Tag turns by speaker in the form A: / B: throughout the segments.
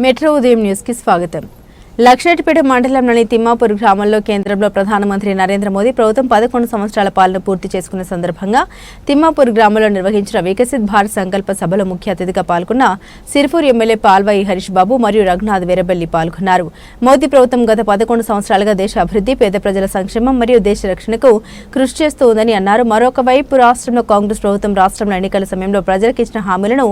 A: Metro ఉదయం news కి స్వాగతం లక్షెట్టిపేట మండలంలోని తిమ్మాపూర్ గ్రామంలో కేంద్రంలో ప్రధానమంత్రి నరేంద్ర మోదీ ప్రభుత్వం పదకొండు సంవత్సరాల పాలన పూర్తి చేసుకున్న సందర్భంగా తిమ్మాపూర్ గ్రామంలో నిర్వహించిన వికసిత్ భారత్ సంకల్ప సభలో ముఖ్య అతిథిగా పాల్గొన్న సిరిపూర్ ఎమ్మెల్యే పాల్వాయి హరీష్ బాబు మరియు రఘునాథ్ వీరబెల్లి పాల్గొన్నారు. మోదీ ప్రభుత్వం గత పదకొండు సంవత్సరాలుగా దేశ అభివృద్ధి పేద ప్రజల సంక్షేమం మరియు దేశ రక్షణకు కృషి చేస్తూ ఉందని అన్నారు. మరొక వైపు రాష్ట్రంలో కాంగ్రెస్ ప్రభుత్వం రాష్ట్రంలో ఎన్నికల సమయంలో ప్రజలకు ఇచ్చిన హామీలను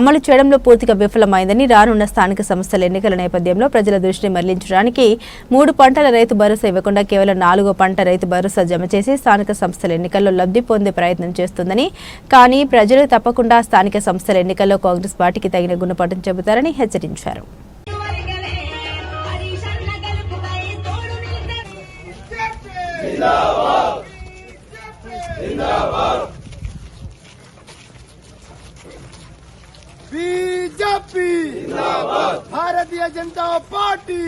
A: అమలు చేయడంలో పూర్తిగా విఫలమైందని రానున్న స్థానిక సంస్థల ఎన్నికల నేపథ్యంలో ప్రజల దృష్టిని మళ్ళించడానికి మూడు పంటల రైతు భరోసా ఇవ్వకుండా కేవలం నాలుగో పంట రైతు భరోసా జమ చేసి స్థానిక సంస్థల ఎన్నికల్లో లబ్ధి పొందే ప్రయత్నం చేస్తుందని. కానీ ప్రజలు తప్పకుండా స్థానిక సంస్థల ఎన్నికల్లో కాంగ్రెస్ పార్టీకి తగిన గుణపాఠం చెబుతారని హెచ్చరించారు.
B: బీజేపీ. భారతీయ జనతా పార్టీ.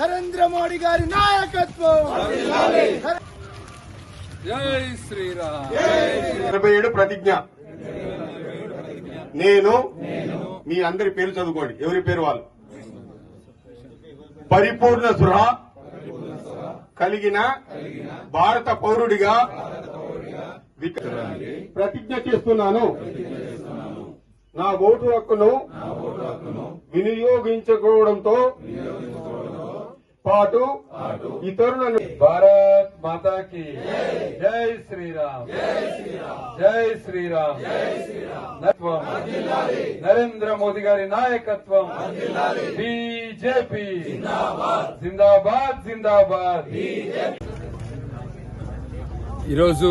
B: నరేంద్ర మోడీ గారి నాయకత్వం.
C: జై శ్రీరామ్.
D: ఇరవై ఏడు ప్రతిజ్ఞ. నేను మీ అందరి పేరు చదువుకోండి. ఎవరి పేరు వాళ్ళు? పరిపూర్ణ సృహ కలిగిన భారత పౌరుడిగా ప్రతిజ్ఞ చేస్తున్నాను. నా ఓటు హక్కును వినియోగించుకోవడంతో పాటు ఇతరులను
C: భారత్ మాతా కి జై శ్రీరామ్ జై శ్రీరామ్ నాయకత్వం. నరేంద్ర మోదీ గారి నాయకత్వం బీజేపీ జిందాబాద్ జిందాబాద్ ఈరోజు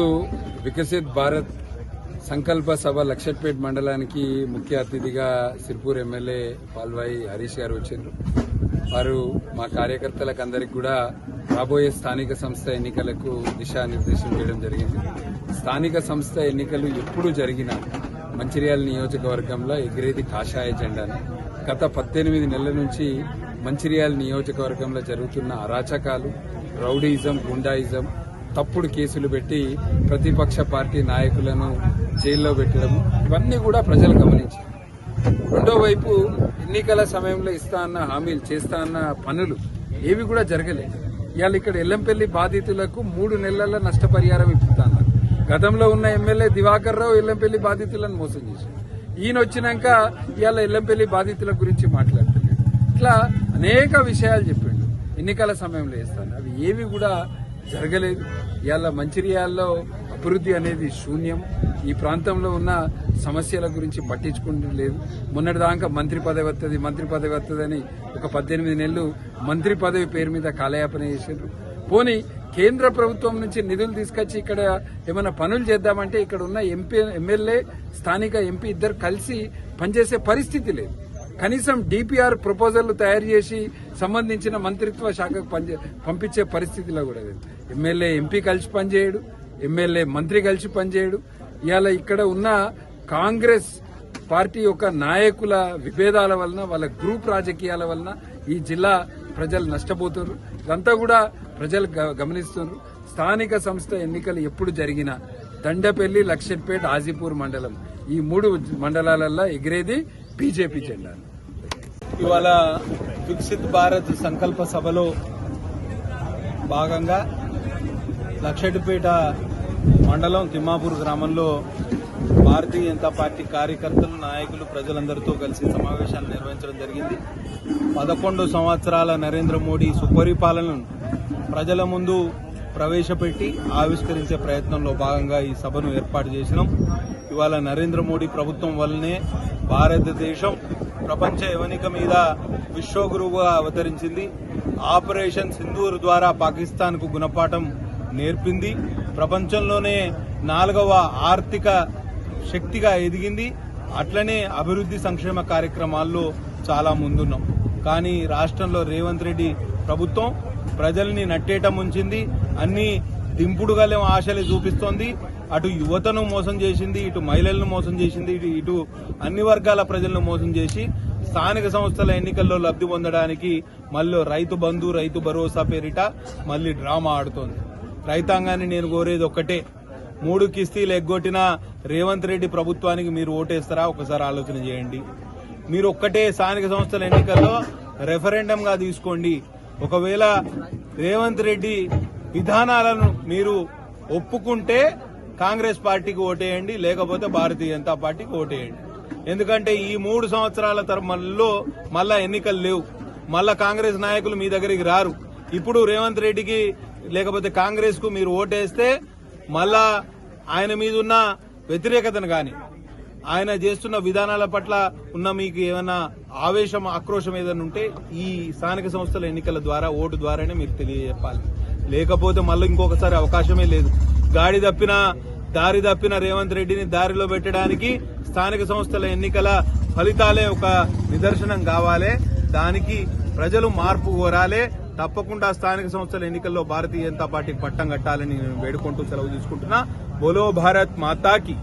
C: వికసిత్ భారత్ సంకల్ప సభ లక్షట్పేట్ మండలానికి ముఖ్య అతిథిగా సిర్పూర్ ఎమ్మెల్యే పాల్వాయి హరీష్ గారు వచ్చారు వారు మా కార్యకర్తలకు అందరికి కూడా రాబోయే స్థానిక సంస్థ ఎన్నికలకు దిశానిర్దేశం చేయడం జరిగింది. స్థానిక సంస్థ ఎన్నికలు ఎప్పుడు జరిగినా మంచిర్యాల నియోజకవర్గంలో ఎగిరేది కాషాయ జెండాని. గత పద్దెనిమిది నెలల నుంచి మంచిర్యాల నియోజకవర్గంలో జరుగుతున్న అరాచకాలు రౌడీయిజం గుండాయిజం తప్పుడు కేసులు పెట్టి ప్రతిపక్ష పార్టీ నాయకులను జైల్లో పెట్టడం ఇవన్నీ కూడా ప్రజలు గమనించారు. రెండో వైపు ఎన్నికల సమయంలో ఇస్తా అన్న హామీలు చేస్తా అన్న పనులు ఏవి కూడా జరగలేదు. ఇవాళ ఇక్కడ ఎల్లంపల్లి బాధితులకు మూడు నెలల నష్టపరిహారం ఇప్పుతున్నారు గతంలో ఉన్న ఎమ్మెల్యే దివాకర్ రావు ఎల్లంపల్లి బాధితులను మోసం చేశారు. ఈయన వచ్చినాక ఇవాళ ఎల్లంపల్లి బాధితుల గురించి మాట్లాడుతున్నాడు ఇట్లా అనేక విషయాలు చెప్పిండు. ఎన్నికల సమయంలో ఇస్తాను అవి ఏవి కూడా జరగలేదు. ఇవాళ మంచిర్యాలలో అభివృద్ధి అనేది శూన్యం. ఈ ప్రాంతంలో ఉన్న సమస్యల గురించి పట్టించుకుంటూ లేదు. మొన్నటి దాకా మంత్రి పదవి వస్తుంది మంత్రి పదవి వస్తుందని ఒక పద్దెనిమిది నెలలు మంత్రి పదవి పేరు మీద కాలయాపన చేశారు పోనీ కేంద్ర ప్రభుత్వం నుంచి నిధులు తీసుకొచ్చి ఇక్కడ ఏమైనా పనులు చేద్దామంటే ఇక్కడ ఉన్న ఎంపీ ఎమ్మెల్యే స్థానిక ఎంపీ ఇద్దరు కలిసి పనిచేసే పరిస్థితి లేదు. కనీసం డిపిఆర్ ప్రపోజల్ తయారు చేసి సంబంధించిన మంత్రిత్వ శాఖకు పంపించే పరిస్థితిలో కూడా లేదు. ఎమ్మెల్యే ఎంపీ కలిసి పనిచేయడు. ఎమ్మెల్యే మంత్రి కలిసి పనిచేయడు. ఇవాళ ఇక్కడ ఉన్న కాంగ్రెస్ పార్టీ యొక్క నాయకుల విభేదాల వలన వాళ్ళ గ్రూప్ రాజకీయాల వలన ఈ జిల్లా ప్రజలు నష్టపోతున్నారు. ఇదంతా కూడా ప్రజలు గ- గమనిస్తున్నారు. స్థానిక సంస్థ ఎన్నికలు ఎప్పుడు జరిగినా దండపల్లి లక్షట్పేట ఆజీపూర్ మండలం ఈ మూడు మండలాలల్లో ఎగిరేది బీజేపీ జెండా.
E: ఇవాళ వికసిత్ భారత్ సంకల్ప సభలో భాగంగా లక్షటిపేట మండలం తిమ్మాపూర్ గ్రామంలో భారతీయ జనతా పార్టీ కార్యకర్తలు నాయకులు ప్రజలందరితో కలిసి సమావేశాలు నిర్వహించడం జరిగింది. పదకొండు సంవత్సరాల నరేంద్ర మోడీ సుపరిపాలనను ప్రజల ముందు ప్రవేశపెట్టి ఆవిష్కరించే ప్రయత్నంలో భాగంగా ఈ సభను ఏర్పాటు చేసినాం. ఇవాళ నరేంద్ర మోడీ ప్రభుత్వం వల్లనే భారతదేశం ప్రపంచ యవనిక మీద విశ్వగురువుగా అవతరించింది. ఆపరేషన్ సింధూర్ ద్వారా పాకిస్తాన్కు గుణపాఠం నేర్పింది. ప్రపంచంలోనే నాలుగవ ఆర్థిక శక్తిగా ఎదిగింది. అట్లనే అభివృద్ధి సంక్షేమ కార్యక్రమాల్లో చాలా ముందున్నాం. కానీ రాష్ట్రంలో రేవంత్ రెడ్డి ప్రభుత్వం ప్రజల్ని నట్టేయటం ఉంచింది. అన్ని దింపుడుగల ఆశలు చూపిస్తోంది. అటు యువతను మోసం చేసింది ఇటు మహిళలను మోసం చేసింది ఇటు ఇటు అన్ని వర్గాల ప్రజలను మోసం చేసి స్థానిక సంస్థల ఎన్నికల్లో లబ్ధి పొందడానికి మళ్ళీ రైతు బంధు రైతు భరోసా పేరిట మళ్ళీ డ్రామా ఆడుతోంది. రైతాంగాన్ని నేను కోరేది ఒక్కటే. మూడు కిస్తీలు ఎగ్గొట్టిన రేవంత్ రెడ్డి ప్రభుత్వానికి మీరు ఓటేస్తారా? ఒకసారి ఆలోచన చేయండి. మీరు ఒక్కటే స్థానిక సంస్థల ఎన్నికల్లో రెఫరెండంగా తీసుకోండి. ఒకవేళ రేవంత్ రెడ్డి విధానాలను మీరు ఒప్పుకుంటే కాంగ్రెస్ పార్టీకి ఓటేయండి లేకపోతే భారతీయ జనతా పార్టీకి ఓటేయండి. ఎందుకంటే ఈ మూడు సంవత్సరాల తరమల్లో మళ్ళా ఎన్నికలు లేవు. మళ్ళా కాంగ్రెస్ నాయకులు మీ దగ్గరికి రారు. ఇప్పుడు రేవంత్ రెడ్డికి లేకపోతే కాంగ్రెస్కు మీరు ఓటేస్తే మళ్ళా ఆయన మీద ఉన్న వ్యతిరేకతను కానీ ఆయన చేస్తున్న విధానాల పట్ల ఉన్న మీకు ఏమైనా ఆవేశం ఆక్రోశం ఏదైనా ఉంటే ఈ స్థానిక సంస్థల ఎన్నికల ద్వారా ఓటు ద్వారానే మీరు తెలియజెప్పాలి. లేకపోతే మళ్ళీ ఇంకొకసారి అవకాశమే లేదు. గాడి తప్పిన దారి తప్పిన రేవంత్ రెడ్డిని దారిలో పెట్టడానికి స్థానిక సంస్థల ఎన్నికల ఫలితాలే ఒక నిదర్శనం కావాలి. దానికి ప్రజలు మార్పు కోరాలే. తప్పకుండా స్థానిక సంస్థల ఎన్నికల్లో భారతీయ జనతా పార్టీకి పట్టం కట్టాలని నేను వేడుకుంటూ సెలవు తీసుకుంటున్నా. బోలో భారత్ మాతాకి.